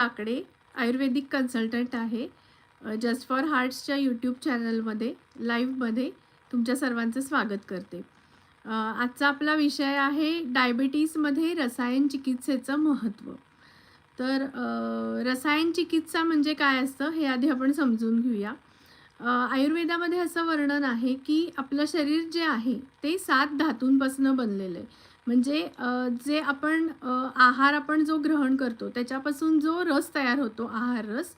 आकडे. आयुर्वेदिक कन्सल्टंट आहे. Just for हार्ट्सच्या यूट्यूब चॅनलमध्ये लाईव्हमध्ये तुमच्या सर्वांचं स्वागत करते. आजचा आपला विषय आहे डायबिटीसमध्ये रसायन चिकित्सेचं महत्त्व. तर रसायन चिकित्सा म्हणजे काय असतं हे आधी आपण समजून घेऊया. आयुर्वेदामध्ये असं वर्णन आहे की आपलं शरीर जे आहे ते सात धातूंपासून बनलेलं आहे. म्हणजे जे आपण आहार आपण जो ग्रहण करतो त्याच्यापासून जो रस तयार होतो आहार रस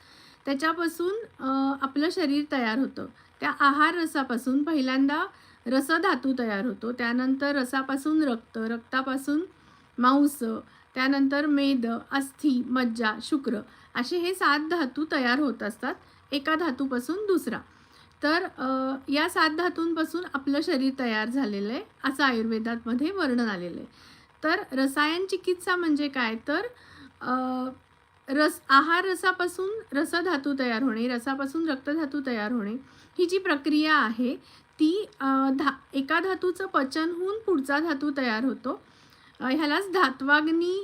त्याच्यापासून आपलं शरीर तयार होतं. त्या आहार रसापासून पहिल्यांदा रसधातू तयार होतो. त्यानंतर रसापासून रक्त रक्तापासून मांस त्यानंतर मेद अस्थि मज्जा शुक्र असे हे सात धातू तयार होत असतात. एका धातूपासून दुसरा. तर या सात धातूंपासून आपलं शरीर तयार झालेलं आहे असं आयुर्वेदामध्ये वर्णन आलेलं आहे. तर रसायन चिकित्सा म्हणजे काय? तर रस आहार रसापासून रसधातू तयार होणे रसापासून रक्तधातू तयार होणे ही जी प्रक्रिया आहे ती धा एका धातूचं पचन होऊन पुढचा धातू तयार होतो. ह्यालाच धात्वाग्नी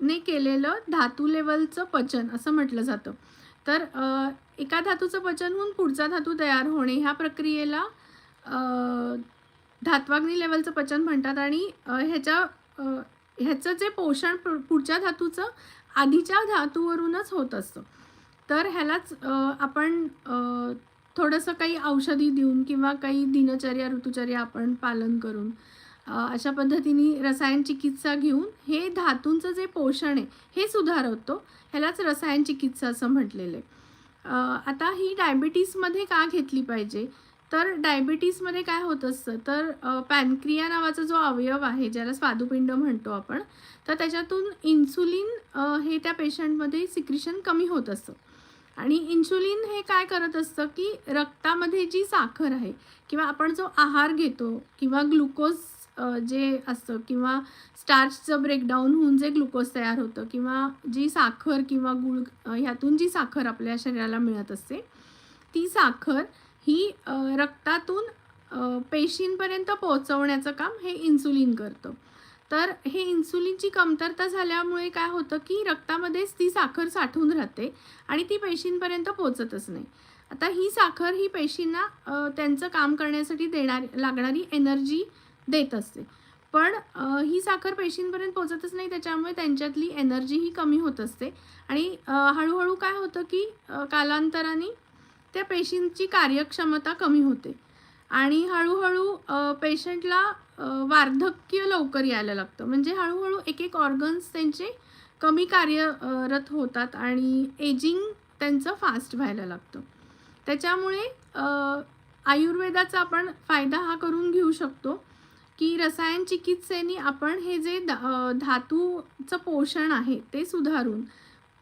ने केलेलं धातू लेवलचं पचन असं म्हटलं जातं. तर एका धातूचं पचन होऊन पुढचा धातू तयार होणे ह्या प्रक्रियेला धातवाग्नी धात्वाग्नी लेवलचं पचन म्हणतात आणि ह्याच्या ह्याचं जे पोषण पु- पुढच्या धातूचं आधीच्या धातूवरूनच होत असतं. तर ह्यालाच आपण थोडंसं काही औषधी देऊन किंवा काही दिनचर्या ऋतुचर्या आपण पालन करून अशा पद्धतीने रसायन चिकित्सा घेऊन हे धातूंचं जे पोषण आहे हे सुधारवतो. ह्यालाच रसायन चिकित्सा असं म्हटलेलं आहे. आता ही डायबिटीसमध्ये का घेतली पाहिजे? तर डायबिटीसमध्ये काय होत असतं? तर पॅनक्रिया नावाचा जो अवयव आहे ज्याला स्वादुपिंड म्हणतो आपण तर त्याच्यातून इन्सुलिन हे त्या पेशंटमध्ये सिक्रिशन कमी होत असतं. आणि इन्सुलिन हे काय करत असतं की रक्तामध्ये जी साखर आहे किंवा आपण जो आहार घेतो किंवा ग्लुकोज जे असतं किंवा स्टार्चचं ब्रेकडाऊन होऊन जे ग्लुकोज तयार होतं किंवा जी साखर किंवा गुळ ह्यातून जी साखर आपल्या शरीराला मिळत असते ती साखर ही रक्तातून पेशींपर्यंत पोहोचवण्याचं काम हे इन्सुलिन करतं. तर हे इन्सुलिनची कमतरता झाल्यामुळे काय होतं की रक्तामध्येच ती साखर साठून राहते आणि ती पेशींपर्यंत पोचतच नाही. आता ही साखर ही पेशींना त्यांचं काम करण्यासाठी देणार लागणारी एनर्जी देत असते. पण ही साखर पेशींपर्यंत पोचतच नाही त्याच्यामुळे त्यांच्यातली एनर्जी ही कमी होत असते. आणि हळूहळू काय होतं की कालांतराने त्या पेशींची कार्यक्षमता कमी होते. आणि हळूहळू पेशंटला वार्धक्य लवकर यायला लागतं. म्हणजे हळूहळू एक एक ऑर्गन्स त्यांचे कमी कार्यरत होतात आणि एजिंग त्यांचं फास्ट व्हायला लागतं. त्याच्यामुळे आयुर्वेदाचा आपण फायदा हा करून घेऊ शकतो. की रसायन चिकित्सेने आपण हे जे धा धातूचं पोषण आहे ते सुधारून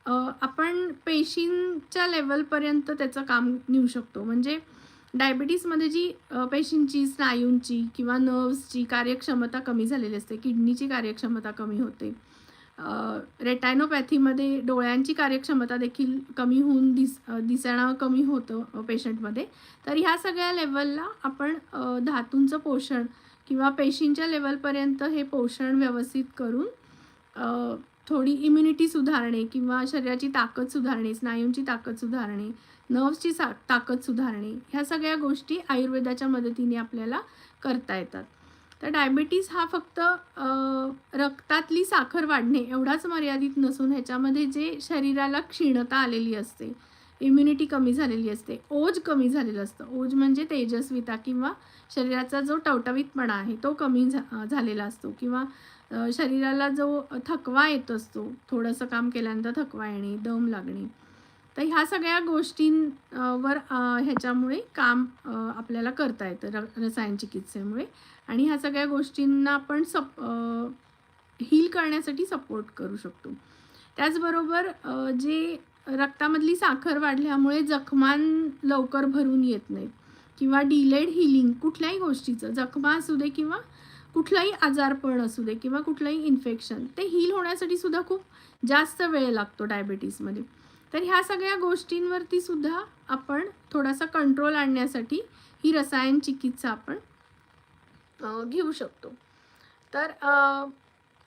आपण पेशींच्या लेवलपर्यंत त्याचं काम नेऊ शकतो. म्हणजे डायबिटीसमध्ये जी पेशींची स्नायूंची किंवा नर्व्सची कार्यक्षमता कमी झालेली असते किडनीची कार्यक्षमता कमी होते रेटायनोपॅथीमध्ये डोळ्यांची कार्यक्षमता देखील कमी होऊन दिस दिसणं कमी होतं पेशंटमध्ये. तर ह्या सगळ्या लेवलला आपण धातूंचं पोषण किंवा पेशींच्या लेवलपर्यंत हे पोषण व्यवस्थित करून थोडी इम्युनिटी सुधारणे किंवा शरीराची ताकद सुधारणे स्नायूंची ताकद सुधारणे नर्व्सची सा ताकद सुधारणे ह्या सगळ्या गोष्टी आयुर्वेदाच्या मदतीने आपल्याला करता येतात. तर डायबिटीस हा फक्त रक्तातली साखर वाढणे एवढाच मर्यादित नसून ह्याच्यामध्ये जे शरीराला क्षीणता आलेली असते इम्युनिटी कमी झालेली असते. ओज कमी झालेलं असतं. ओज म्हणजे तेजस्विता किंवा शरीराचा जो टवटवीतपणा आहे तो कमी झा झालेला असतो. किंवा शरीराला जो थकवा येत असतो थोडंसं काम केल्यानंतर थकवा येणे दम लागणे. तर ह्या सगळ्या गोष्टींवर ह्याच्यामुळे काम आपल्याला करता येतं र रसायन चिकित्सेमुळे. आणि ह्या सगळ्या गोष्टींना आपण सप हील करण्यासाठी सपोर्ट करू शकतो. त्याचबरोबर जे रक्तामधली साखर वाढल्यामुळे जखमां लवकर भरून येत नाहीत किंवा डिलेड हिलिंग कुठल्याही गोष्टीचं जखमा असू दे किंवा कुठलाही आजारपण असू दे किंवा कुठलंही इन्फेक्शन ते हील होण्यासाठी सुद्धा खूप जास्त वेळ लागतो डायबिटीसमध्ये तर ह्या सगळ्या गोष्टींवरती सुद्धा आपण थोडासा कंट्रोल आणण्यासाठी ही रसायन चिकित्सा आपण घेऊ शकतो. तर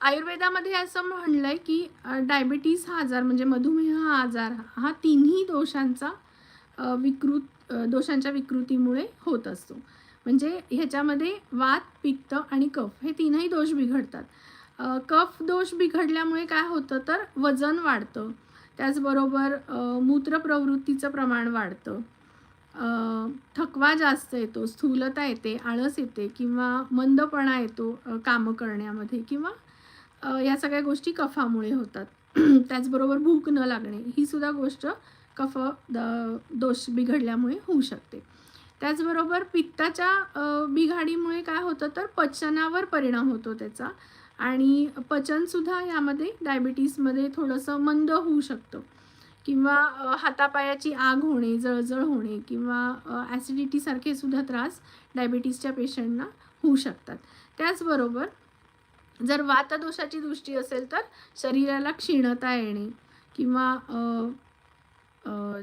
आयुर्वेदामध्ये असं म्हणलं आहे की डायबिटीस हा आजार म्हणजे मधुमेह हा आजार हा तिन्ही दोषांचा विकृत दोषांच्या विकृतीमुळे होत असतो. म्हणजे ह्याच्यामध्ये वात पित्त आणि कफ हे तीनही दोष बिघडतात. कफ दोष बिघडल्यामुळे काय होतं तर वजन वाढतं. त्याचबरोबर मूत्रप्रवृत्तीचं प्रमाण वाढतं. थकवा जास्त येतो स्थूलता येते आळस येते किंवा मंदपणा येतो कामं करण्यामध्ये किंवा ह्या या सगळ्या गोष्टी कफामुळे होतात. त्याचबरोबर भूक न लागणे ही सुद्धा गोष्ट कफ द दोष बिघडल्यामुळे होऊ शकते. त्याचबरोबर पित्ताच्या बिघाडीमुळे काय होतं तर पचनावर परिणाम होतो त्याचा. आणि पचनसुद्धा यामध्ये डायबिटीसमध्ये थोडंसं मंद होऊ शकतं. किंवा हातापायाची आग होणे जळजळ होणे किंवा ॲसिडिटीसारखे सुद्धा त्रास डायबिटीसच्या पेशंटना होऊ शकतात. त्याचबरोबर जर वातदोषाची दृष्टी असेल तर शरीराला क्षीणता येणे किंवा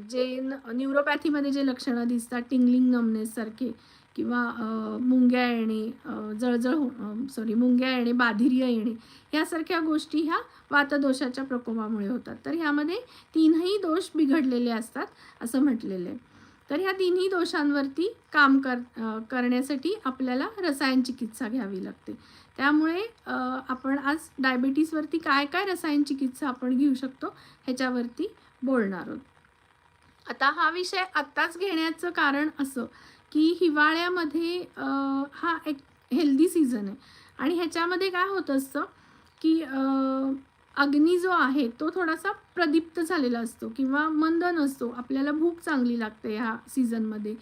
जे न्यूरोपॅथीमध्ये जे लक्षणं दिसतात टिंगलिंग नमनेसारखे किंवा मुंग्या येणे जळजळ हो सॉरी मुंग्या येणे बाधिर्य येणे यासारख्या गोष्टी ह्या वातदोषाच्या प्रकोपामुळे होतात. तर ह्यामध्ये तीनही दोष बिघडलेले असतात असं म्हटलेलं आहे. तर ह्या तिन्ही दोषांवरती काम कर करण्यासाठी आपल्याला रसायन चिकित्सा घ्यावी लागते. त्यामुळे आपण आज डायबिटीसवरती काय काय रसायन चिकित्सा आपण घेऊ शकतो ह्याच्यावरती बोलणार आहोत. आता हा विषय आत्ताच घेण्याचं कारण असं की हिवाळ्यामध्ये हा एक हेल्दी सीझन आहे. आणि ह्याच्यामध्ये काय होत असतं की अग्नी जो आहे तो थोडासा प्रदीप्त झालेला असतो किंवा मंद नसतो. आपल्याला भूक चांगली लागते ह्या सीझनमध्ये.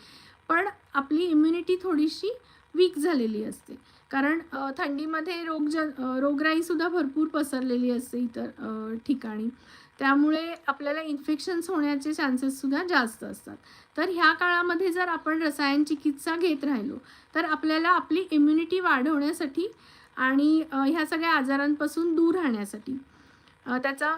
पण आपली इम्युनिटी थोडीशी वीक झालेली असते. कारण थंडीमध्ये रोगजन रोगराईसुद्धा भरपूर पसरलेली असते इतर ठिकाणी. त्यामुळे आपल्याला इन्फेक्शन्स होण्याचे चान्सेससुद्धा जास्त असतात. तर ह्या काळामध्ये जर आपण रसायन चिकित्सा घेत राहिलो तर आपल्याला आपली इम्युनिटी वाढवण्यासाठी आणि ह्या सगळ्या आजारांपासून दूर राहण्यासाठी त्याचा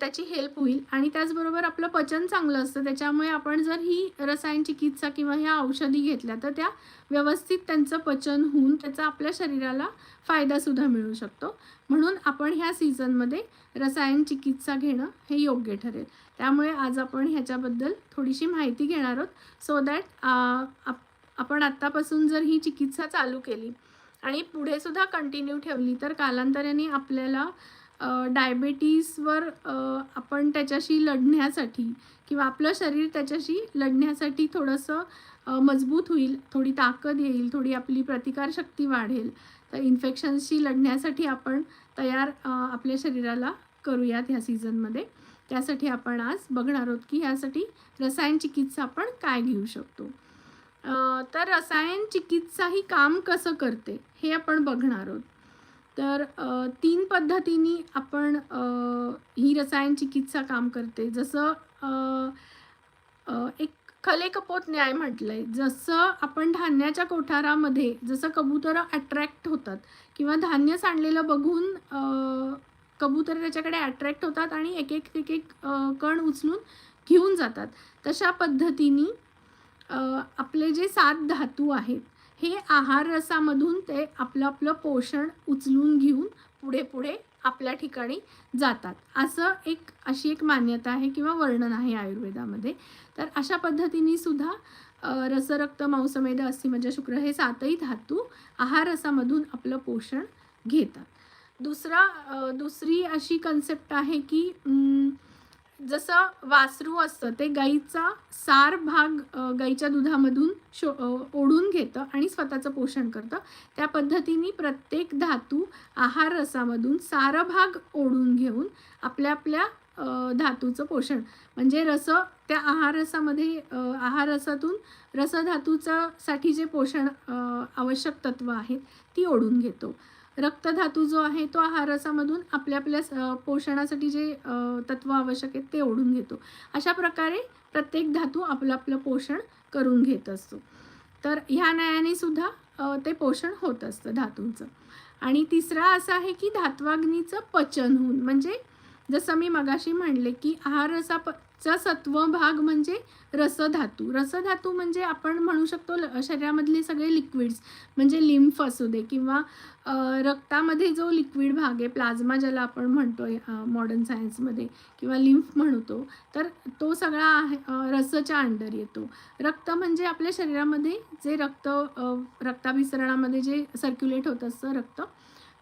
त्याची हेल्प होईल. आणि त्याचबरोबर आपलं पचन चांगलं असतं. त्याच्यामुळे आपण जर ही रसायन चिकित्सा किंवा ह्या औषधी घेतल्या तर त्या व्यवस्थित त्यांचं पचन होऊन त्याचा आपल्या शरीराला फायदासुद्धा मिळू शकतो. म्हणून आपण ह्या सीझनमध्ये रसायन चिकित्सा घेणं हे योग्य ठरेल. त्यामुळे आज आपण ह्याच्याबद्दल थोडीशी माहिती घेणार आहोत. सो दॅट आपण आत्तापासून जर ही चिकित्सा चालू केली आणि पुढेसुद्धा कंटिन्यू ठेवली तर कालांतराने आपल्याला डायबेटीसवर आपण त्याच्याशी लढण्यासाठी किंवा आपलं शरीर त्याच्याशी लढण्यासाठी थोडंसं मजबूत होईल थोडी ताकद येईल थोडी आपली प्रतिकारशक्ती वाढेल तर इन्फेक्शन्सशी लढण्यासाठी आपण तयार आपल्या शरीराला करूयात ह्या सीझनमध्ये त्यासाठी आपण आज बघणार आहोत की ह्यासाठी रसायन चिकित्सा आपण काय घेऊ शकतो. तर रसायन चिकित्सा ही काम कसं करते हे आपण बघणार आहोत. तर तीन पद्धतीने आपण ही रसायन चिकित्सा काम करते. जसं एक खलेकपोत न्याय म्हटलं आहे जसं आपण धान्याच्या कोठारामध्ये जसं कबुतरं अट्रॅक्ट होतात किंवा धान्य सांडलेलं बघून कबुतर त्याच्याकडे अट्रॅक्ट होतात आणि एक एक एक एक कण उचलून घेऊन जातात. तशा पद्धतीने आपले जे सात धातू आहेत हे आहार रसामधून ते आपलं आपलं पोषण उचलून घेऊन पुढे पुढे आपल्या ठिकाणी जातात. असं एक अशी एक मान्यता आहे किंवा वर्णन आहे आयुर्वेदामध्ये. तर अशा पद्धतीने सुद्धा रसरक्त मांसमेध म्हणजे शुक्र हे सातही धातू आहार रसामधून आपलं पोषण घेतात. दुसरा दुसरी अशी कन्सेप्ट आहे की जसं वासरू असतं ते गाईचा सार भाग गाईच्या दुधामधून शो ओढून घेतं आणि स्वतःचं पोषण करतं. त्या पद्धतीने प्रत्येक धातू आहार रसामधून सार भाग ओढून घेऊन आपल्या आपल्या धातूचं पोषण. म्हणजे रस त्या आहार रसामध्ये आहार रसातून रसधातूचं साठी जे पोषण आवश्यक तत्व आहेत ती ओढून घेतो. रक्तधातू जो आहे तो आहार रसामधून आपल्या आपल्या पोषणासाठी जे तत्व आवश्यक आहेत ते ओढून घेतो. अशा प्रकारे प्रत्येक धातू आपलं आपलं पोषण करून घेत असतो. तर ह्या न्यायाने सुद्धा ते पोषण होत असतं धातूंचं. आणि तिसरा असा आहे की धात्वाग्नीचं पचन होऊन म्हणजे जसं मी मगाशी म्हणले की आहार चा सत्व भाग म्हणजे रसधातू. रसधातू म्हणजे आपण म्हणू शकतो ल- शरीरामधले सगळे लिक्विड्स म्हणजे लिम्फ असू दे किंवा रक्तामध्ये जो लिक्विड भाग आहे प्लाझ्मा ज्याला आपण म्हणतो मॉडर्न सायन्समध्ये किंवा लिम्फ म्हणतो तर तो सगळा आहे रसच्या अंडर येतो. रक्त म्हणजे आपल्या शरीरामध्ये जे रक्त रक्ताभिसरणामध्ये जे सर्क्युलेट होत असतं रक्त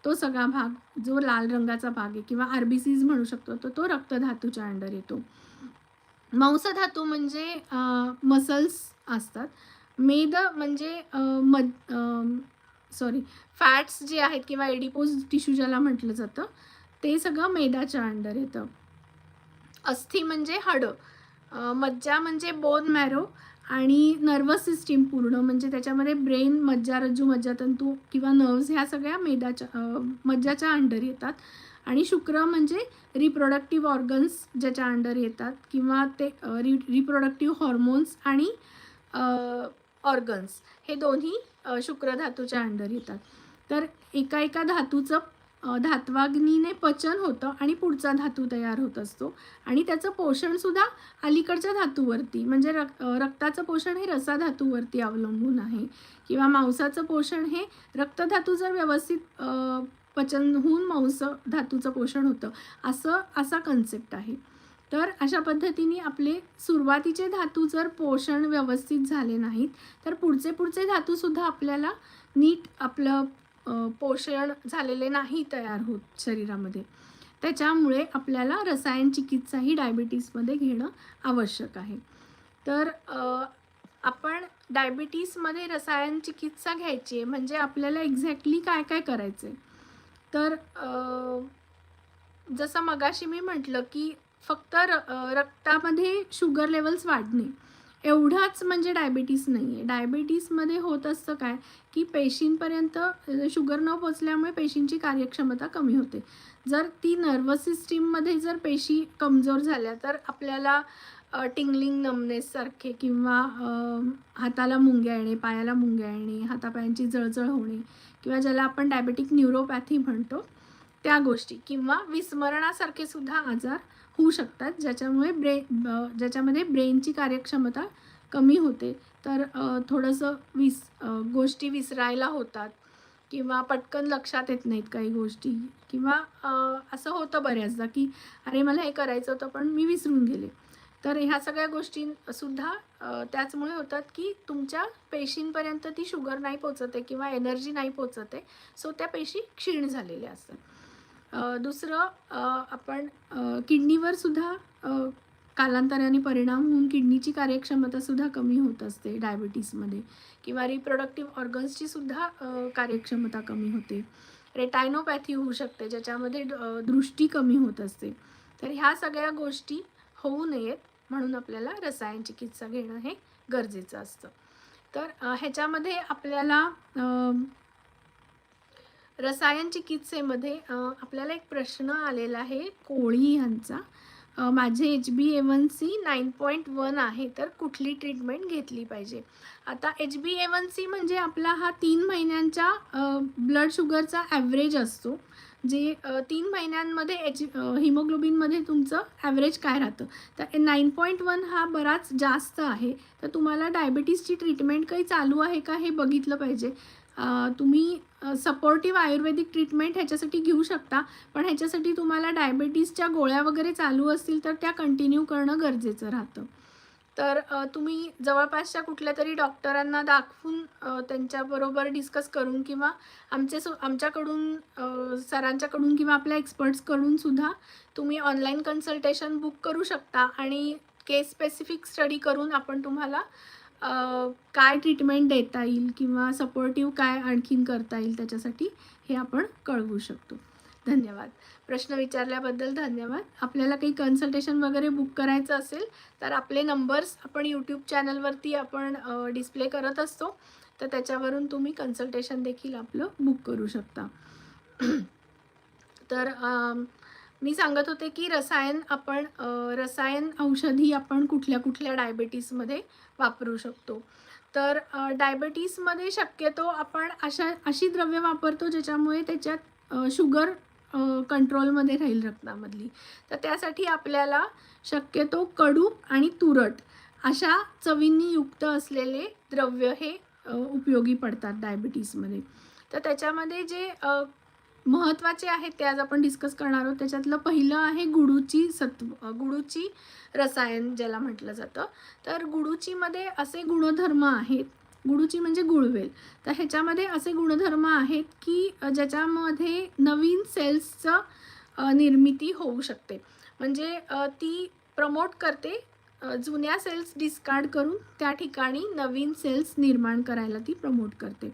तो सगळा भाग जो लाल रंगाचा भाग आहे किंवा आर बी सीज म्हणू शकतो तर तो रक्तधातूच्या अंडर येतो. मांसधातू म्हणजे मसल्स असतात. मेद म्हणजे मद सॉरी फॅट्स जे आहेत किंवा एडिपोज टिश्यू ज्याला म्हटलं जातं ते सगळं मेदाच्या अंडर येतं. अस्थि म्हणजे हाडं. मज्जा म्हणजे बोन मॅरो आणि नर्वस सिस्टीम पूर्ण म्हणजे त्याच्यामध्ये ब्रेन मज्जा रज्जू मज्जातंतू किंवा नर्व्स ह्या सगळ्या मेदाच्या मज्जाच्या अंडर येतात. आणि शुक्र म्हणजे रिप्रोडक्टिव्ह ऑर्गन्स ज्याच्या अंडर येतात किंवा ते रि रिप्रोडक्टिव्ह हॉर्मोन्स आणि ऑर्गन्स हे दोन्ही शुक्रधातूच्या शुक्र धातूच्या अंडर येतात. तर एका एका धातूचं धात्वाग्नीने पचन होतं आणि पुढचा धातू तयार होत असतो. आणि त्याचं पोषणसुद्धा अलीकडच्या धातूवरती म्हणजे रक रक्ताचं पोषण हे रसाधातूवरती अवलंबून आहे. किंवा मांसाचं पोषण हे रक्तधातू जर व्यवस्थित पचन होऊन मांस धातूचं पोषण होतं. असं असा कन्सेप्ट आहे. तर अशा पद्धतीने आपले सुरुवातीचे धातू जर पोषण व्यवस्थित झाले नाहीत तर पुढचे पुढचे धातूसुद्धा आपल्याला नीट आपलं पोषण झालेले नाही तयार होत शरीरामध्ये. त्याच्यामुळे आपल्याला रसायन चिकित्सा ही डायबिटीसमध्ये घेणं आवश्यक आहे. तर आपण डायबिटीसमध्ये रसायन चिकित्सा घ्यायची आहे म्हणजे आपल्याला एक्झॅक्टली काय काय करायचं आहे तर जसं मगाशी मी म्हटलं की फक्त र रक्तामध्ये शुगर लेवल्स वाढणे. एवढाच म्हणजे डायबिटीस नाही आहे डायबिटीसमध्ये होत असतं काय? की पेशींपर्यंत शुगर न पोचल्यामुळे पेशींची कार्यक्षमता कमी होते. जर ती नर्वस सिस्टीममध्ये जर पेशी कमजोर झाल्या तर आपल्याला टिंगलिंग नमनेससारखे किंवा हाताला मुंग्या येणे पायाला मुंग्या येणे हातापायांची जळजळ होणे किंवा ज्याला आपण डायबेटिक न्यूरोपॅथी म्हणतो त्या गोष्टी किंवा विस्मरणासारखे सुद्धा आजार होऊ शकतात ज्याच्यामुळे ब्रे ज्याच्यामध्ये ब्रेनची कार्यक्षमता कमी होते. तर थोडंसं विस गोष्टी विसरायला होतात किंवा पटकन लक्षात येत नाहीत काही गोष्टी किंवा असं होतं बऱ्याचदा की अरे मला हे करायचं होतं पण मी विसरून गेले. तर ह्या सगळ्या गोष्टींसुद्धा त्याचमुळे होतात की तुमच्या पेशींपर्यंत ती शुगर नाही पोचत आहे किंवा एनर्जी नाही पोचत आहे सो त्या पेशी क्षीण झालेल्या असतात. दुसरं आपण किडनीवर सुद्धा कालांतराने परिणाम होऊन किडनीची कार्यक्षमतासुद्धा कमी होत असते डायबिटीसमध्ये किंवा रिप्रोडक्टिव्ह ऑर्गन्सची सुद्धा कार्यक्षमता कमी होते. रेटायनोपॅथी होऊ शकते ज्याच्यामध्ये दृष्टी कमी होत असते. तर ह्या सगळ्या गोष्टी होऊ नयेत. म्हणून आपल्याला रसायन चिकित्सा घेणं हे गरजेचं असतं. तर ह्याच्यामध्ये आपल्याला रसायन चिकित्सेमध्ये आपल्याला एक प्रश्न आलेला आहे कोळी यांचा. माझे H B A one C nine point one आहे तर कुठली ट्रीटमेंट घेतली पाहिजे? आता H B A one C म्हणजे आपला हा तीन महिन्यांच्या ब्लड शुगरचा ॲव्हरेज असतो. जे तीन महिन्यांमध्ये एच हिमोग्लोबिनमध्ये तुमचं ॲव्हरेज काय राहतं? तर नाईन पॉईंट वन हा बराच जास्त आहे. तर तुम्हाला डायबिटीसची ट्रीटमेंट काही चालू आहे का हे बघितलं पाहिजे? तुम्ही सपोर्टिव्ह आयुर्वेदिक ट्रीटमेंट ह्याच्यासाठी घेऊ शकता पण ह्याच्यासाठी तुम्हाला डायबिटीसच्या गोळ्या वगैरे चालू असतील तर त्या कंटिन्यू करणं गरजेचं राहतं. तर तुम्ही जवळपासच्या कुठल्या तरी डॉक्टरांना दाखवून त्यांच्याबरोबर डिस्कस करून किंवा आमचे सो आमच्याकडून सरांच्याकडून किंवा आपल्या एक्सपर्ट्सकडून सुद्धा तुम्ही ऑनलाईन कन्सल्टेशन बुक करू शकता आणि केस स्पेसिफिक स्टडी करून आपण तुम्हाला काय ट्रीटमेंट देता येईल किंवा सपोर्टिव्ह काय आणखीन करता येईल त्याच्यासाठी हे आपण कळवू शकतो. धन्यवाद. प्रश्न विचारल्याबद्दल धन्यवाद. आपल्याला काही कन्सल्टेशन वगैरे बुक करायचं असेल तर आपले नंबर्स आपण यूट्यूब चॅनलवरती आपण डिस्प्ले करत असतो. तर त्याच्यावरून तुम्ही कन्सल्टेशन देखील आपलं बुक करू शकता. तर मी सांगत होते की रसायन आपण रसायन औषधी आपण कुठल्या कुठल्या डायबेटीसमध्ये वापरू शकतो. तर डायबेटीसमध्ये शक्यतो आपण अशा अशी द्रव्य वापरतो ज्याच्यामुळे त्याच्यात शुगर कंट्रोलमध्ये राहील रक्तामधली तर त्यासाठी आपल्याला शक्यतो कडू आणि तुरट अशा चवींनी युक्त असलेले द्रव्य हे उपयोगी पडतात डायबिटीसमध्ये तर त्याच्यामध्ये जे महत्त्वाचे आहेत ते आज आपण डिस्कस करणार आहोत. त्याच्यातलं पहिलं आहे गुडूची सत्व गुडूची रसायन ज्याला म्हटलं जातं. तर गुडूचीमध्ये असे गुणधर्म आहेत गुडूची म्हणजे गुळवेल. तर ह्याच्यामध्ये असे गुणधर्म आहेत की ज्याच्यामध्ये नवीन सेल्सचं निर्मिती होऊ शकते. म्हणजे ती प्रमोट करते जुन्या सेल्स डिस्कार्ड करून त्या ठिकाणी नवीन सेल्स निर्माण करायला ती प्रमोट करते.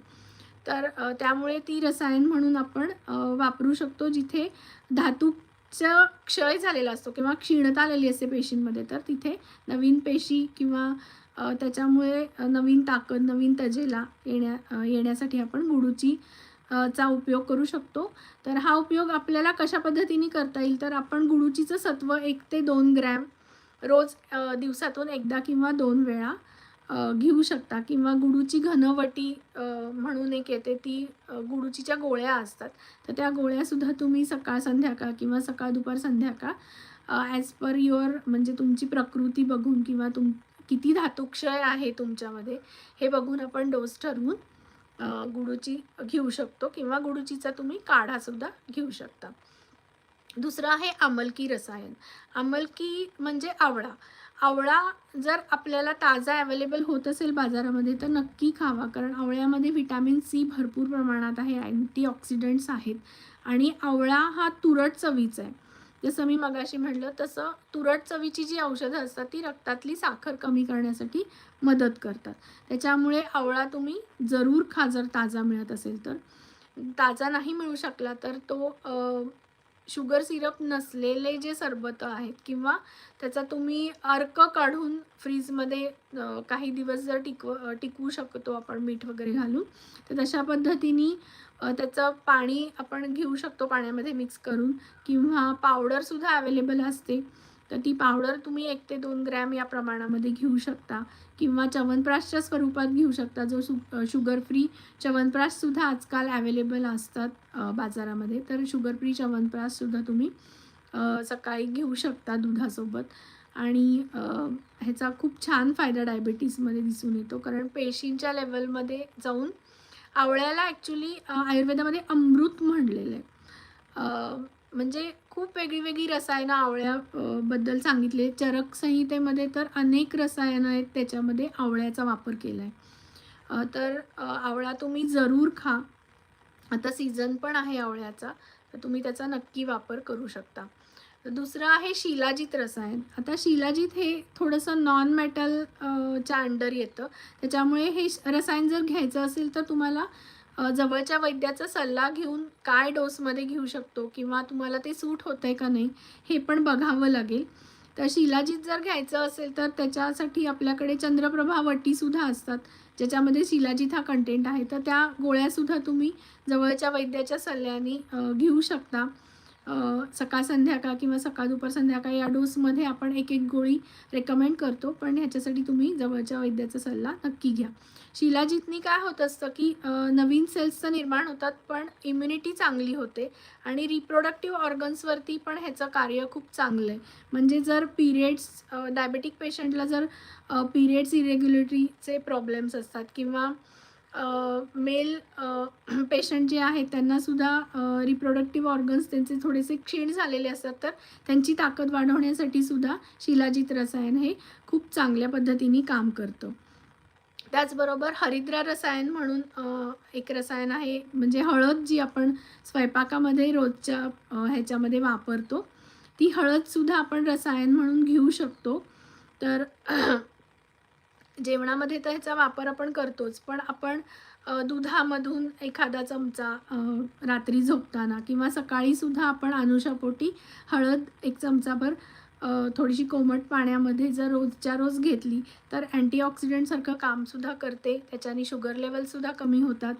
तर त्यामुळे ती रसायन म्हणून आपण वापरू शकतो जिथे धातूचा क्षय झालेला असतो किंवा क्षीणता आलेली असते पेशींमध्ये तर तिथे नवीन पेशी किंवा त्याच्यामुळे नवीन ताकद नवीन तजेला येण्या येण्यासाठी आपण गुडूची चा उपयोग करू शकतो. तर हा उपयोग आपल्याला कशा पद्धतीने करता येईल? तर आपण गुडूचीचं सत्व एक ते दोन ग्रॅम रोज दिवसातून एकदा किंवा दोन वेळा घेऊ शकता. किंवा गुडूची घनवटी म्हणून एक येते ती गुडूचीच्या गोळ्या असतात. तर त्या गोळ्यासुद्धा तुम्ही सकाळ संध्याकाळ किंवा सकाळ दुपार संध्याकाळ ॲज पर युअर म्हणजे तुमची प्रकृती बघून किंवा तुम किती धातुक्षय आहे तुमच्यामध्ये हे बघून आपण डोस ठरवून गुडूची घेऊ शकतो किंवा गुडूचीचा तुम्ही काढासुद्धा घेऊ शकता. दुसरं आहे आमलकी रसायन. आमलकी म्हणजे आवळा. आवळा जर आपल्याला ताजा अवेलेबल होत असेल बाजारामध्ये तर नक्की खावा कारण आवळ्यामध्ये व्हिटॅमिन सी भरपूर प्रमाणात आहे अँटीऑक्सिडंट्स आहेत आणि आवळा हा तुरट चवीचा आहे. जसं मी मगाशी म्हटलं तसं तुरट चवीची जी औषधं असतात ती रक्तातली साखर कमी करण्यासाठी मदत करतात. त्याच्यामुळे आवळा तुम्ही जरूर खा जर ताजा मिळत असेल तर. ताजा नाही मिळू शकला तर तो शुगर सिरप नसलेले जे सरबतं आहेत किंवा त्याचा तुम्ही अर्क काढून फ्रीजमध्ये काही दिवस जर टिकव टिकवू शकतो आपण मीठ वगैरे घालून तर तशा पद्धतीने त्याचं पाणी आपण घेऊ शकतो पाण्यामध्ये मिक्स करून किंवा पावडरसुद्धा अवेलेबल असते. तर ती पावडर तुम्ही एक ते दोन ग्रॅम या प्रमाणामध्ये घेऊ शकता किंवा चवनप्राशच्या स्वरूपात घेऊ शकता. जो सु शुगर फ्री च्यवनप्राशसुद्धा आजकाल अवेलेबल असतात बाजारामध्ये. तर शुगर फ्री च्यवनप्राशसुद्धा तुम्ही सकाळी घेऊ शकता दुधासोबत. आणि ह्याचा खूप छान फायदा डायबिटीसमध्ये दिसून येतो. कारण पेशींच्या लेवलमध्ये जाऊन आवळ्याला ॲक्च्युली आयुर्वेदामध्ये अमृत म्हणलेलं आहे. म्हणजे खूप वेगळी वेगळी रसायनं आवळ्या बद्दल सांगितले चरक संहितेमध्ये तर अनेक रसायनं आहेत त्याच्यामध्ये आवळ्याचा वापर केला आहे तर आवळा तुम्ही जरूर खा. आता सीझन पण आहे आवळ्याचा तर तुम्ही त्याचा नक्की वापर करू शकता. दुसरं आहे शिलाजीत रसायन. आता शिलाजीत हे थोडंसं नॉन मेटल च्या अंडर येतं. त्याच्यामुळे हे श- रसायन जर घ्यायचं असेल तर तुम्हाला जवळच्या वैद्याचा सल्ला घेऊन काय डोसमध्ये घेऊ शकतो किंवा तुम्हाला ते सूट होतं आहे का नाही हे पण बघावं लागेल. तर शिलाजीत जर घ्यायचं असेल तर त्याच्यासाठी आपल्याकडे चंद्रप्रभा वटीसुद्धा असतात ज्याच्यामध्ये शिलाजीत हा कंटेंट आहे. तर त्या गोळ्यासुद्धा तुम्ही जवळच्या वैद्याच्या सल्ल्याने घेऊ शकता. सकाळ संध्याकाळ किंवा सकाळ दुपार संध्याकाळ या डोसमध्ये आपण एक एक गोळी रेकमेंड करतो. पण ह्याच्यासाठी तुम्ही जवळच्या वैद्याचा सल्ला नक्की घ्या. शिलाजितनी काय होत असतं की नवीन सेल्सचं निर्माण होतात पण इम्युनिटी चांगली होते आणि रिप्रोडक्टिव्ह ऑर्गन्सवरती पण ह्याचं कार्य खूप चांगलं आहे. म्हणजे जर पिरियड्स डायबेटिक पेशंटला जर पिरियड्स इरेग्युलेटरीचे प्रॉब्लेम्स असतात किंवा मेल पेशंट जे आहेत त्यांनासुद्धा रिप्रोडक्टिव्ह ऑर्गन्स त्यांचे थोडेसे क्षीण झालेले असतात. तर त्यांची ताकद वाढवण्यासाठी सुद्धा रसायन हे खूप चांगल्या पद्धतीने काम करतं. त्याचबरोबर हरिद्रा रसायन म्हणून एक रसायन आहे. म्हणजे हळद जी आपण स्वयंपाकामध्ये रोजच्या ह्याच्यामध्ये वापरतो ती हळदसुद्धा आपण रसायन म्हणून घेऊ शकतो. तर जेवणामध्ये तर ह्याचा वापर आपण करतोच पण आपण दुधामधून एखादा चमचा रात्री झोपताना किंवा सकाळीसुद्धा आपण अनुषापोटी हळद एक चमचाभर थोडीशी कोमट पाण्यामध्ये जर रोजच्या रोज घेतली तर अँटीऑक्सिडंटसारखं कामसुद्धा करते. त्याच्याने शुगर लेवलसुद्धा कमी होतात.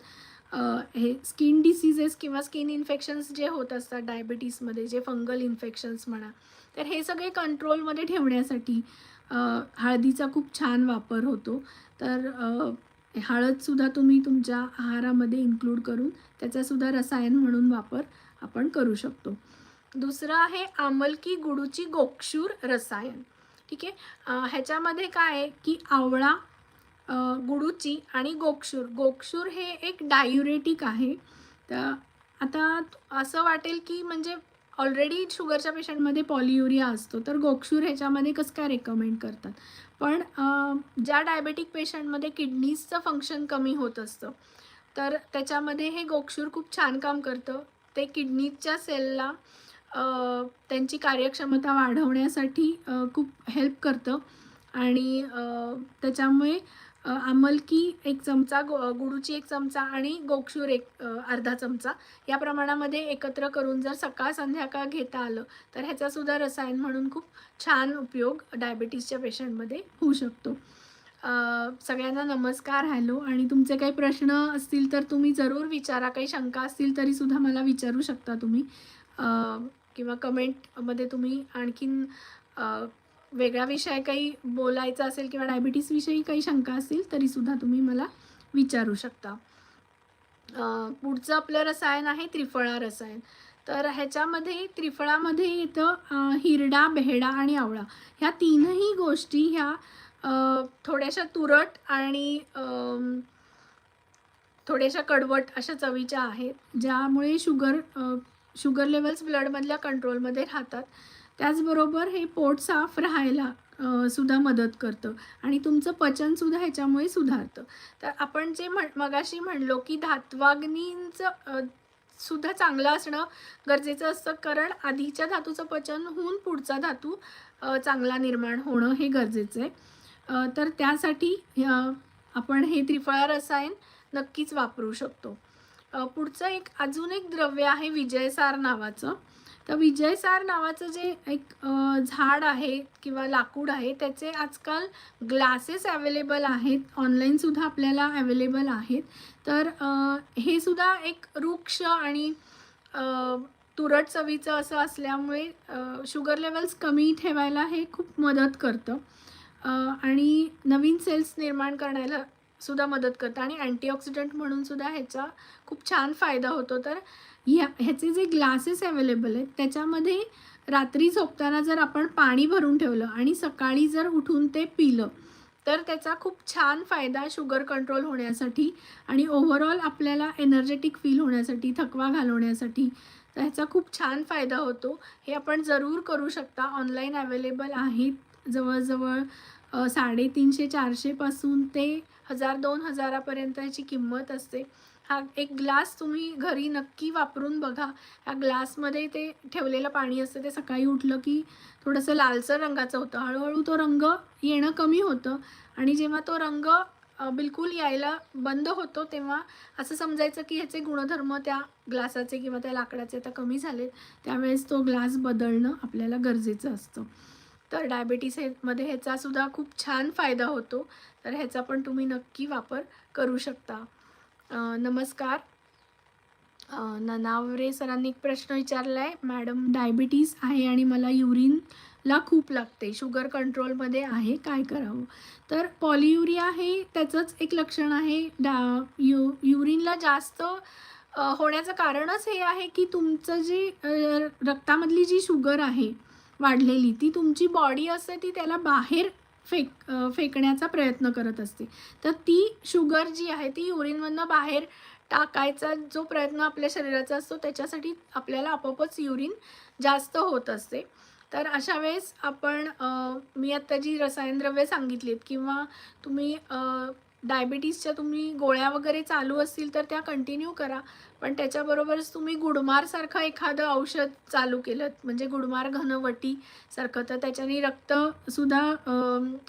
हे स्किन डिसीजेस किंवा स्किन इन्फेक्शन्स जे होत असतात डायबिटीसमध्ये जे फंगल इन्फेक्शन्स म्हणा तर हे सगळे कंट्रोलमध्ये ठेवण्यासाठी हळदीचा खूप छान वापर होतो. तर हळदसुद्धा तुम्ही तुमच्या आहारामध्ये इन्क्लूड करून त्याचासुद्धा रसायन म्हणून वापर आपण करू शकतो. दुसरं आहे आमलकी गुडूची गोक्षूर रसायन. ठीक आहे? ह्याच्यामध्ये काय आहे की आवळा गुडूची आणि गोक्षूर गोक्षूर हे एक डायुरेटिक आहे. तर आता असं वाटेल की म्हणजे ऑलरेडी शुगरच्या पेशंटमध्ये पॉलियुरिया असतो तर गोक्षूर ह्याच्यामध्ये कसं काय रेकमेंड करतात? पण ज्या डायबेटिक पेशंटमध्ये किडनीजचं फंक्शन कमी होत असतं तर त्याच्यामध्ये हे गोक्षूर खूप छान काम करतं. ते किडनीच्या सेलला त्यांची कार्यक्षमता वाढवण्यासाठी खूप हेल्प करतं. आणि त्याच्यामुळे आमलकी एक चमचा गो गुडूची एक चमचा आणि गोक्षूर एक अर्धा चमचा. या प्रमाणामध्ये एकत्र करून जर सकाळ संध्याकाळ घेता आलं तर ह्याचासुद्धा रसायन म्हणून खूप छान उपयोग डायबिटीसच्या पेशंटमध्ये होऊ शकतो. सगळ्यांना नमस्कार हॅलो. आणि तुमचे काही प्रश्न असतील तर तुम्ही जरूर विचारा. काही शंका असतील तरीसुद्धा मला विचारू शकता तुम्ही. किंवा कमेंटमध्ये तुम्ही आणखीन वेगळा विषय काही बोलायचा असेल किंवा डायबिटीसविषयी काही शंका असतील तरीसुद्धा तुम्ही मला विचारू शकता. पुढचं आपलं रसायन आहे त्रिफळा रसायन. तर ह्याच्यामध्ये त्रिफळामध्ये येतं हिरडा बेहडा आणि आवळा ह्या तीनही गोष्टी ह्या थोड्याशा तुरट आणि थोड्याशा कडवट अशा चवीच्या आहेत ज्यामुळे शुगर शुगर लेवल्स ब्लडमधल्या कंट्रोलमध्ये राहतात. त्याचबरोबर हे पोट साफ राहायला सुद्धा मदत करतं आणि तुमचं पचनसुद्धा ह्याच्यामुळे सुधारतं. तर आपण जे म्हण मगाशी म्हणलो की धात्वाग्नींचं सुद्धा चांगलं असणं गरजेचं असतं कारण आधीच्या धातूचं पचन होऊन पुढचा धातू चांगला निर्माण होणं हे गरजेचं आहे. तर त्यासाठी आपण हे त्रिफळा रसायन नक्कीच वापरू शकतो. पुढचं एक अजून एक द्रव्य आहे विजयसार नावाचं. तर विजयसार नावाचं जे एक झाड आहे किंवा लाकूड आहे त्याचे आजकाल ग्लासेस अवेलेबल आहेत. ऑनलाईनसुद्धा आपल्याला अवेलेबल आहेत. तर हे सुद्धा एक वृक्ष आणि तुरट चवीचं असं असल्यामुळे शुगर लेवल्स कमी ठेवायला हे खूप मदत करतं. आणि नवीन सेल्स निर्माण करण्याला सुद्धा मदत करतं. आणि अँटीऑक्सिडंट म्हणून सुद्धा ह्याचा खूप छान फायदा होतो. तर ह्या ह्याचे जे ग्लासेस अवेलेबल आहेत त्याच्यामध्ये रात्री झोपताना जर आपण पाणी भरून ठेवलं आणि सकाळी जर उठून ते पिलं तर त्याचा खूप छान फायदा शुगर कंट्रोल होण्यासाठी आणि ओव्हरऑल आपल्याला एनर्जेटिक फील होण्यासाठी थकवा घालवण्यासाठी तर ह्याचा खूप छान फायदा होतो. हे आपण जरूर करू शकता. ऑनलाईन अवेलेबल आहेत. जवळजवळ साडेतीनशे चारशेपासून ते हजार दोन हजारापर्यंत ह्याची किंमत असते. हा एक ग्लास तुम्ही घरी नक्की वापरून बघा. ह्या ग्लासमध्ये ते ठेवलेलं पाणी असतं. ते सकाळी उठलं की थोडंसं लालसर रंगाचं होतं. हळूहळू तो रंग येणं कमी होतं आणि जेव्हा तो रंग बिलकुल यायला बंद होतो तेव्हा असं समजायचं की ह्याचे गुणधर्म त्या ग्लासाचे किंवा त्या लाकडाचे आता कमी झालेत. त्यावेळेस तो ग्लास बदलणं आपल्याला गरजेचं असतं. तर डायबिटीसमध्ये ह्याचा सुद्धा खूप छान फायदा होतो. तर ह्याचा पण तुम्ही नक्की वापर करू शकता. नमस्कार. ननावरे सरांनी एक प्रश्न विचारला आहे मॅडम डायबिटीस आहे आणि मला युरिनला खूप लागते. शुगर कंट्रोलमध्ये आहे काय करावं? तर पॉलियुरिया हे त्याचंच एक लक्षण आहे. डा यु युरिनला जास्त होण्याचं कारणच हे आहे की तुमचं जे रक्तामधली जी शुगर आहे वाढलेली. ती तुमची बॉडी असते ती त्याला बाहेर फेक फेकण्याचा प्रयत्न करत असते. तर ती शुगर जी आहे ती युरिनमधनं बाहेर टाकायचा जो प्रयत्न आपल्या शरीराचा असतो त्याच्यासाठी आपल्याला आपोआपच युरिन जास्त होत असते. तर अशा वेळेस आपण मी आत्ता जी रसायनद्रव्ये सांगितलीत किंवा तुम्ही अ, डायबिटीसच्या तुम्ही गोळ्या वगैरे चालू असतील तर त्या कंटिन्यू करा. पण त्याच्याबरोबरच तुम्ही गुडमारसारखं एखादं औषध चालू केलं म्हणजे गुडमार घनवटी सारखं तर त्याच्याने रक्तसुद्धा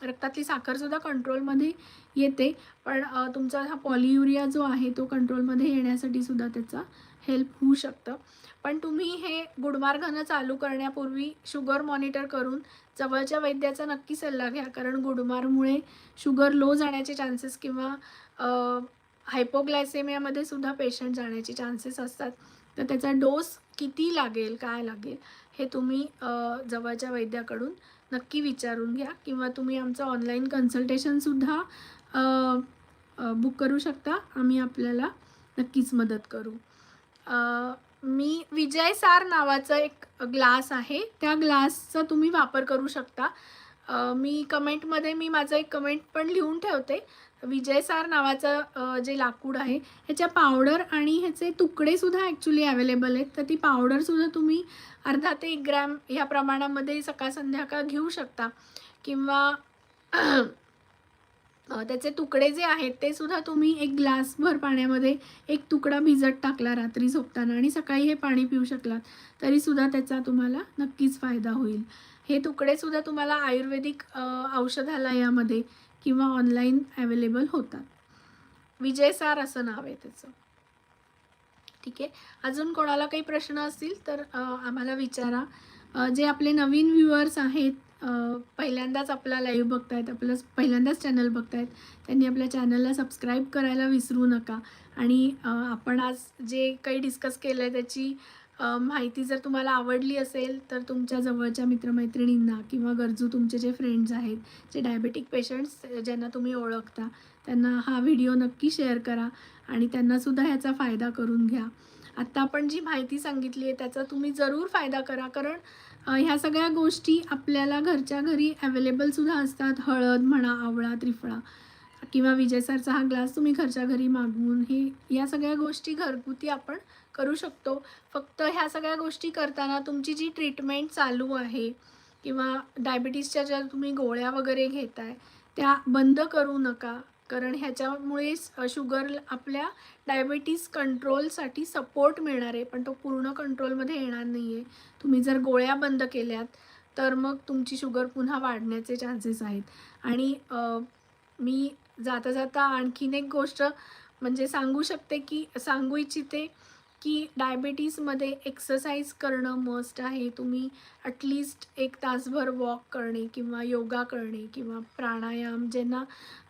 रक्तातली साखरसुद्धा कंट्रोलमध्ये येते. पण तुमचा हा पॉलियुरिया जो आहे तो कंट्रोलमध्ये येण्यासाठी सुद्धा त्याचा हेल्प होऊ शकतं. पण तुम्ही हे गुडमार घन चालू करण्यापूर्वी शुगर मॉनिटर करून जवळच्या वैद्याचा नक्की सल्ला घ्या कारण गुडमारमुळे शुगर लो जाण्याचे चान्सेस किंवा हायपोग्लायसेमियामध्ये सुद्धा पेशंट जाण्याचे चान्सेस असतात. तर त्याचा डोस किती लागेल काय लागेल हे तुम्ही जवळच्या वैद्याकडून नक्की विचारून घ्या किंवा तुम्ही आमचं ऑनलाईन कन्सल्टेशनसुद्धा बुक करू शकता. आम्ही आपल्याला नक्कीच मदत करू. मी विजय सार नावाचं एक ग्लास आहे. त्या ग्लासचा तुम्ही वापर करू शकता. मी कमेंटमध्ये मी माझं एक कमेंट पण लिहून ठेवते. विजयसार नावाचं जे लाकूड आहे ह्याच्या पावडर आणि ह्याचे तुकडेसुद्धा ॲक्च्युली अवेलेबल आहेत. तर ती पावडरसुद्धा तुम्ही अर्धा ते एक ग्रॅम ह्या प्रमाणामध्ये सकाळ संध्याकाळ घेऊ शकता. किंवा त्याचे तुकडे जे आहेत ते सुद्धा तुम्ही एक ग्लासभर पाण्यामध्ये एक तुकडा भिजत टाकला रात्री झोपताना आणि सकाळी हे पाणी पिऊ शकलात तरीसुद्धा त्याचा तुम्हाला नक्कीच फायदा होईल. हे तुकडे सुद्धा तुम्हाला आयुर्वेदिक औषधालयामध्ये किंवा ऑनलाईन अवेलेबल होतात. विजयसार असं नाव आहे त्याचं. ठीक आहे. अजून कोणाला काही प्रश्न असतील तर आम्हाला विचारा. जे आपले नवीन व्ह्युअर्स आहेत पहिल्यांदाच आपला लाईव्ह बघतायत आपलं पहिल्यांदाच चॅनल बघतायत त्यांनी आपल्या चॅनलला सबस्क्राईब करायला विसरू नका. आणि आपण आज जे काही डिस्कस केलं आहे त्याची माहिती जर तुम्हाला आवडली असेल तर तुमच्या जवळच्या मित्रमैत्रिणींना किंवा गरजू तुमचे जे फ्रेंड्स आहेत जे डायबेटिक पेशंट्स ज्यांना तुम्ही ओळखता त्यांना हा व्हिडिओ नक्की शेअर करा आणि त्यांनासुद्धा ह्याचा फायदा करून घ्या. आत्ता आपण जी माहिती सांगितली आहे त्याचा तुम्ही जरूर फायदा करा कारण ह्या सगळ्या गोष्टी आपल्याला घरच्या घरी अवेलेबलसुद्धा असतात. हळद म्हणा आवळा त्रिफळा किंवा विजयसरचा हा ग्लास तुम्ही घरच्या घरी मागवून हे या सगळ्या गोष्टी घरगुती आपण करू शकतो. फक्त ह्या सगळ्या गोष्टी करताना तुमची जी ट्रीटमेंट चालू आहे किंवा डायबिटीसच्या ज्या तुम्ही गोळ्या वगैरे घेताय त्या बंद करू नका. कारण ह्याच्यामुळेच शुगर आपल्या डायबिटीस कंट्रोलसाठी सपोर्ट मिळणार आहे. पण तो पूर्ण कंट्रोलमध्ये येणार नाही आहे तुम्ही जर गोळ्या बंद केल्यात तर मग तुमची शुगर पुन्हा वाढण्याचे चान्सेस आहेत. आणि मी जाता जाता आणखीन एक गोष्ट म्हणजे सांगू शकते की सांगू इच्छिते की डायबिटीसमध्ये एक्सरसाइज करणं मस्ट आहे. तुम्ही ॲटलिस्ट एक तासभर वॉक करणे किंवा योगा करणे किंवा प्राणायाम ज्यांना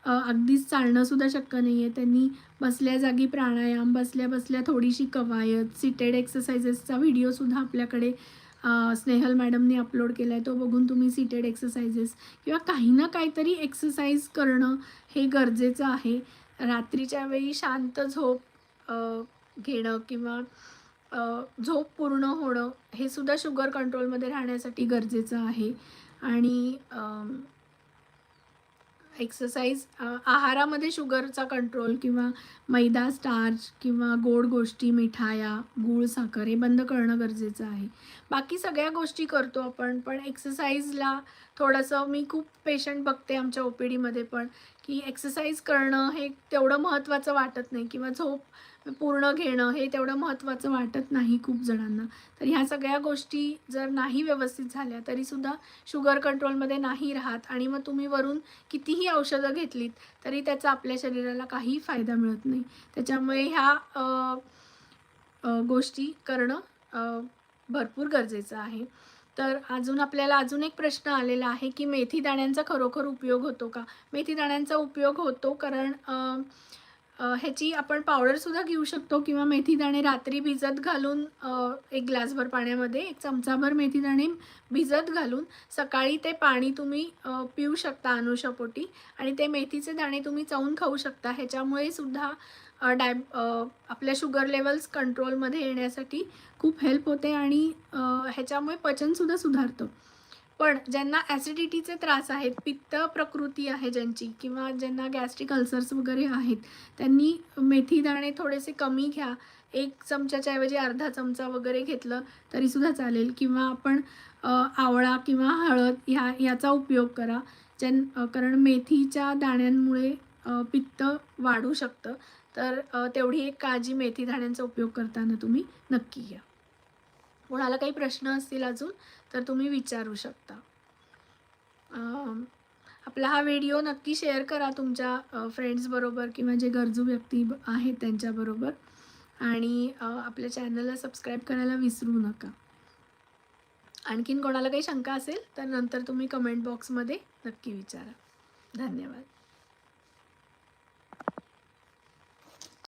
अगदीच चालणंसुद्धा शक्य नाही आहे त्यांनी बसल्या जागी प्राणायाम बसल्या बसल्या थोडीशी कवायत सिटेड एक्सरसाइजेसचा व्हिडिओसुद्धा आपल्याकडे स्नेहल मॅडमने अपलोड केला आहे तो बघून तुम्ही सिटेड एक्सरसाइजेस किंवा काही ना काहीतरी एक्सरसाइज करणं हे गरजेचं आहे. रात्रीच्या वेळी शांत झोप घेणं किंवा झोप पूर्ण होणं हे सुद्धा शुगर कंट्रोलमध्ये राहण्यासाठी गरजेचं आहे. आणि एक्सरसाइज आहारामध्ये शुगरचा कंट्रोल किंवा मैदा स्टार्च किंवा गोड गोष्टी मिठाया गूळ साखर हे बंद करणं गरजेचं आहे. बाकी सगळ्या गोष्टी करतो आपण पण एक्सरसाइजला थोडंसं मी खूप पेशंट बघते आमच्या ओ पी डीमध्ये पण की एक्सरसाइज करणं हे तेवढं महत्त्वाचं वाटत नाही किंवा झोप पूर्ण घेणं हे तेवढं महत्त्वाचं वाटत नाही खूप जणांना. तर ह्या सगळ्या गोष्टी जर नाही व्यवस्थित झाल्या तरीसुद्धा शुगर कंट्रोलमध्ये नाही राहत आणि मग तुम्ही वरून कितीही औषधं घेतलीत तरी त्याचा आपल्या शरीराला काही फायदा मिळत नाही. त्याच्यामुळे ह्या गोष्टी करणं भरपूर गरजेचं आहे. तर अजून आपल्याला अजून एक प्रश्न आलेला आहे की मेथी दाण्यांचा खरोखर उपयोग होतो का? मेथी दाण्यांचा उपयोग होतो कारण ह्याची आपण पावडरसुद्धा घेऊ शकतो किंवा मेथी दाणे रात्री भिजत घालून एक ग्लासभर पाण्यामध्ये एक चमचाभर मेथी दाणे भिजत घालून सकाळी ते पाणी तुम्ही पिऊ शकता अनुषापोटी आणि ते मेथीचे दाणे तुम्ही चावून खाऊ शकता. ह्याच्यामुळे सुद्धा डाय आपल्या शुगर लेवल्स कंट्रोलमध्ये येण्यासाठी खूप हेल्प होते आणि ह्याच्यामुळे पचनसुद्धा सुधारतं. पण ज्यांना ॲसिडिटीचे त्रास आहेत पित्त प्रकृती आहे ज्यांची किंवा ज्यांना गॅस्ट्रिक अल्सर्स वगैरे आहेत त्यांनी मेथी दाणे थोडेसे कमी घ्या. एक चमच्याच्या ऐवजी अर्धा चमचा वगैरे घेतलं तरीसुद्धा चालेल. किंवा आपण आवळा किंवा हळद ह्या याचा उपयोग करा. ज्यां कारण मेथीच्या दाण्यांमुळे पित्त वाढू शकतं. तर तेवढी एक काळजी मेथी दाण्यांचा उपयोग करताना तुम्ही नक्की घ्या. कोणाला काही प्रश्न असतील अजून तर तुम्ही विचारू शकता. आपला हा व्हिडिओ नक्की शेअर करा तुमच्या फ्रेंड्सबरोबर किंवा जे गरजू व्यक्ती ब- आहेत त्यांच्याबरोबर आणि आपल्या चॅनलला सबस्क्राईब करायला विसरू नका. आणखीन कोणाला काही शंका असेल तर नंतर तुम्ही कमेंट बॉक्समध्ये नक्की विचारा. धन्यवाद.